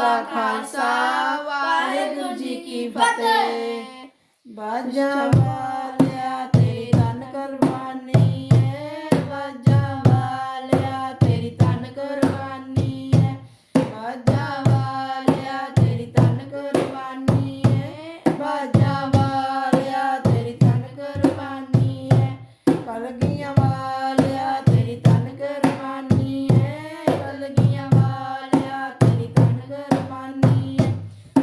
ਦਾ ਖਾਲਸਾ, ਵਾਹਿਗੁਰੂ ਜੀ ਕੀ ਫਤਿਹ। ਬਾਜਾ ਵਾਲਿਆ, ਤੇਰੀ ਤਨ ਕੁਰਬਾਨੀ ਹੈ। ਬਾਜਾ ਵਾਲਿਆ, ਤੇਰੀ ਤਨ ਕੁਰਬਾਨੀ ਹੈ। ਬਾਜਾ ਵਾਲਿਆ, ਤੇਰੀ ਤਨ ਕੁਰਬਾਨੀ ਹੈ। ਬਾਜਾ ਵਾਲਿਆ, ਤੇਰੀ ਤਨ ਕੁਰਬਾਨੀ ਹੈ। ਕਲਗੀਆਂ ਵਾਲਿਆ, ਤੇਰੀ ਤਨ ਨਿਸ਼ਾਨੀ ਹੈ।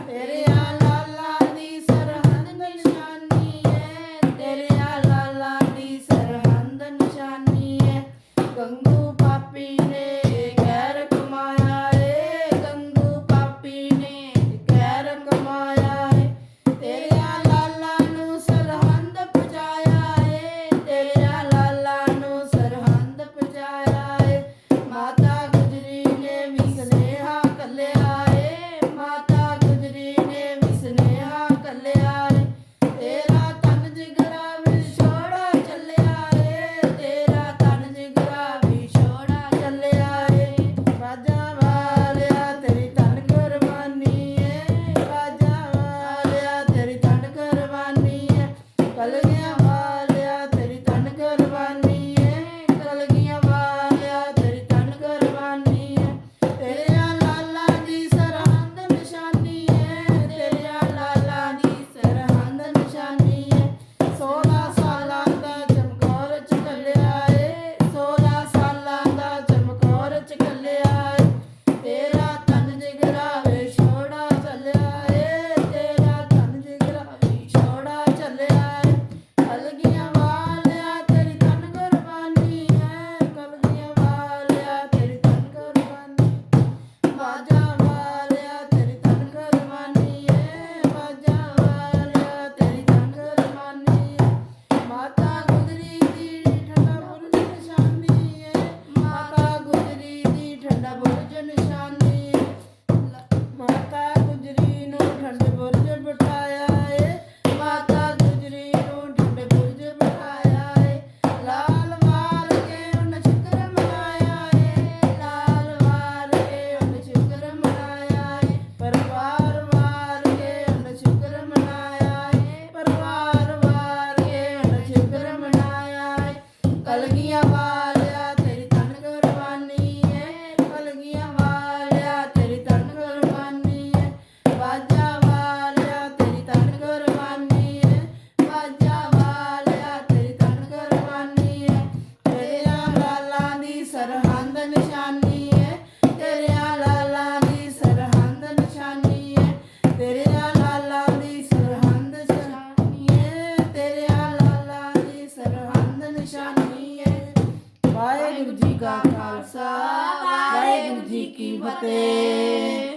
ਤੇਰੇ ਆ ਲਾਲਾ ਦੀ ਸਰਹੰਦ ਨਿਸ਼ਾਨੀ ਹੈ। ਤੇਰੇ ਆ ਲਾਲਾ ਦੀ ਸਰਹੰਦ ਨਿਸ਼ਾਨੀ ਹੈ। ਗੰਗੂ ਪਾਪੀ ਨੇ 完了。Yeah. ਸਰਹੰਦ ਨਿਸ਼ਾਨੀ ਹੈ ਤੇਰੇ ਲਾਲਾ ਦੀ ਸਰਹੰਦ ਨਿਸ਼ਾਨੀ ਹੈ ਤੇਰੇ ਲਾਲਾ ਦੀ ਸਰਹੰਦ ਨਿਸ਼ਾਨੀ ਹੈ ਤੇਰੇ ਲਾਲਾ ਦੀ ਸਰਹੰਦ ਨਿਸ਼ਾਨੀ ਹੈ ਵਾਹਿਗੁਰੂ ਜੀ ਕਾ ਖਾਲਸਾ, ਵਾਹਿਗੁਰੂ ਜੀ ਕੀ ਫਤਿਹ।